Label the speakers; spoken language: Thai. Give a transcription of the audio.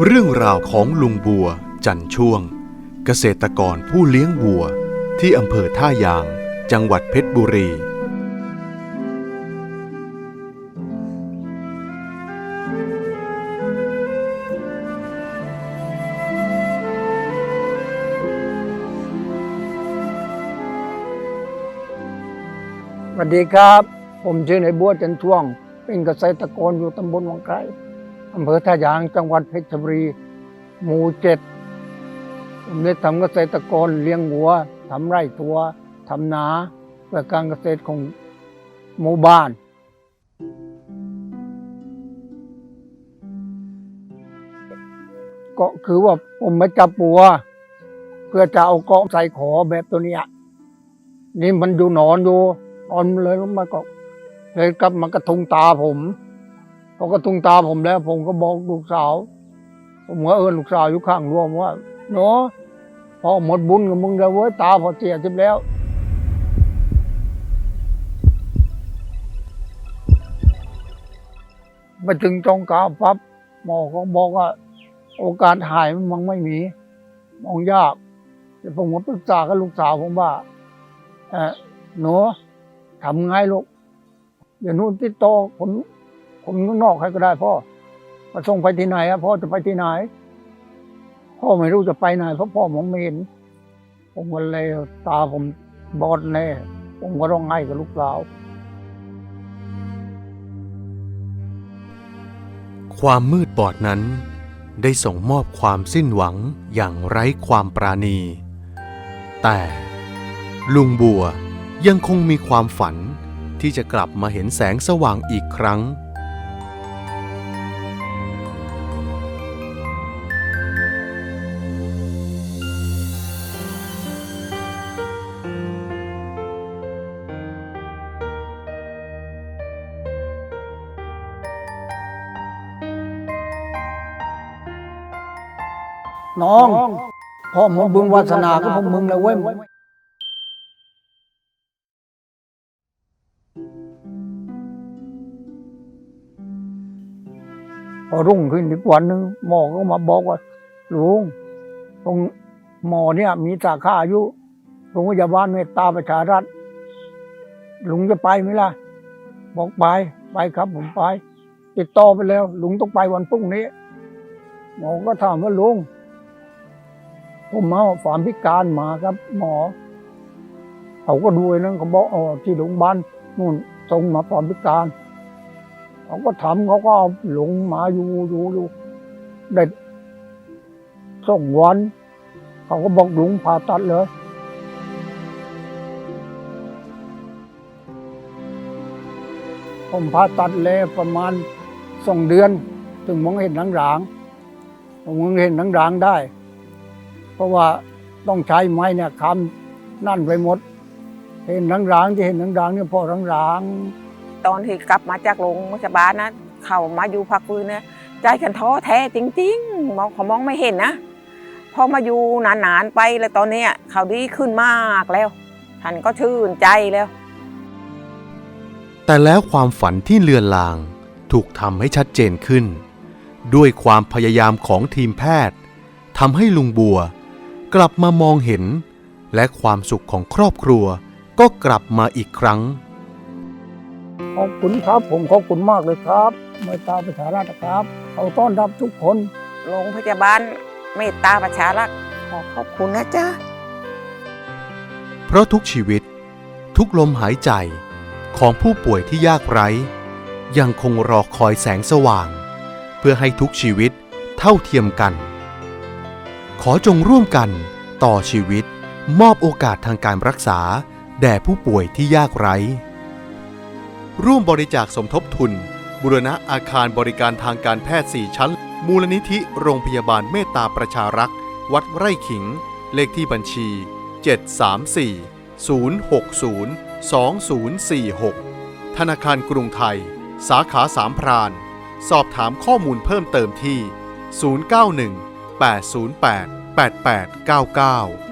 Speaker 1: เรื่องราวของลุงบัว จันช่วง เกษตรกรผู้เลี้ยงวัวที่อำเภอท่ายาง จังหวัดเพชรบุรี
Speaker 2: สวัสดีครับ ผมชื่อนายบัวจันท่วง เป็นเกษตรกรอยู่ตำบลวังไกร อำเภอท่ายางจังหวัดเพชรบุรี หมู่เจ็ดผมได้ทำเกษตรกรเลี้ยงวัวทำไร่ตัวทำนาเพื่อการเกษตรของหมู่บ้าน ก็คือว่าผมมาจับปัว เพื่อจะเอาเกาะใส่ขอแบบตัวเนี้ยนี่มันอยู่นอนอยู่นอนเลยแล้วมันก็เลยกลับมากระทุงตาผม พอกระทุงตาผมแล้ว ผมก็บอกลูกสาว ผมก็เอินลูกสาวอยู่ข้างรวมว่าเนาะพอหมดบุญกับมึงแล้วเว้ยตาพอเสียจิบแล้วไปถึงจองกาปั๊บหมอเขาบอกว่า โอกาสหายมันไม่มีมองยากแต่ผมก็ปรึกษากับลูกสาวผมว่าเออหนูทำไงลูกอย่านู่นติดต่อผม ผมข้างนอกใครก็ได้พ่อมาส่งไปที่ไหนอะพ่อจะไปที่ไหน พ่อไม่รู้จะไปไหนเพราะพ่อมองไม่เห็นผมก็เลยตาผมบอดแน่ผมก็ร้องไห้กับลูกสาว
Speaker 1: ความมืดบอดนั้น ได้ส่งมอบความสิ้นหวังอย่างไร้ความปราณี แต่ลุงบัวยังคงมีความฝันที่จะกลับมาเห็นแสงสว่างอีกครั้ง
Speaker 2: น้องพ่อหมดบุญวาสนาก็พวกมึงเลยเว้ยพอรุ่งขึ้นอีกวันหนึ่งหมอก็มาบอกว่าลุงตรงหมอเนี่ย มีสาขาอายู่โรงพยาบาลเมตตาประชารัฐลุงจะไปไหมล่ะ บอกไปไปครับ ผมไป ติดต่อไปแล้ว ลุงต้องไปวันพรุ่งนี้ หมอก็ถามว่าลุง ผมมาความพิการมาครับ หมอ เขาก็ดูนั่นเขาบอกอ๋อที่โรงพยาบาลนู่นส่งมาความพิการเขาก็ทำเขาก็เอาหลงมาอยู่อยู่อยู่ได้สองวัน เขาก็บอกหลงผ่าตัดเลยผมผ่าตัดเลยประมาณสองเดือน ถึงมองเห็นหลังๆผมมองเห็นหลังๆได้ ราะว่าต้องใช้ไม้เนี่ยคำนั่นไปหมด เห็นหลังๆที่เห็นหลังๆเนี่ยพอหลังๆ
Speaker 3: ตอนที่กลับมาจากโรงพยาบาลนะเขามาอยู่พักฟื้นนะใจฉันท้อแท้จริงๆมองเขามองไม่เห็นนะพอมาอยู่นานๆไปแล้วตอนเนี้ยเขาดีขึ้นมากแล้วฉันก็ชื่นใจแล้ว
Speaker 1: แต่แล้วความฝันที่เลือนลางถูกทำให้ชัดเจนขึ้น ด้วยความพยายามของทีมแพทย์ทำให้ลุงบัว กลับมามองเห็น และความสุขของครอบครัวก็กลับมาอีกครั้ง
Speaker 2: ขอบคุณครับผมขอบคุณมากเลยครับเมตตาประชาราชครับเขาต้อนรับทุกคน
Speaker 3: โรงพยาบาลเมตตาประชารักษ์ขอขอบคุณนะจ๊ะ
Speaker 1: เพราะทุกชีวิต ทุกลมหายใจของผู้ป่วยที่ยากไร้ ยังคงรอคอยแสงสว่าง เพื่อให้ทุกชีวิตเท่าเทียมกัน ขอจงร่วมกัน ต่อชีวิต มอบโอกาสทางการรักษา แด่ผู้ป่วยที่ยากไร้ ร่วมบริจาคสมทบทุน บุรณะอาคารบริการทางการแพทย์ 4 ชั้น มูลนิธิโรงพยาบาลเมตตาประชารักษ์ วัดไร่ขิง เลขที่บัญชี 734 060 2046 ธนาคารกรุงไทย สาขาสามพราน สอบถามข้อมูลเพิ่มเติมที่ 091 808 8899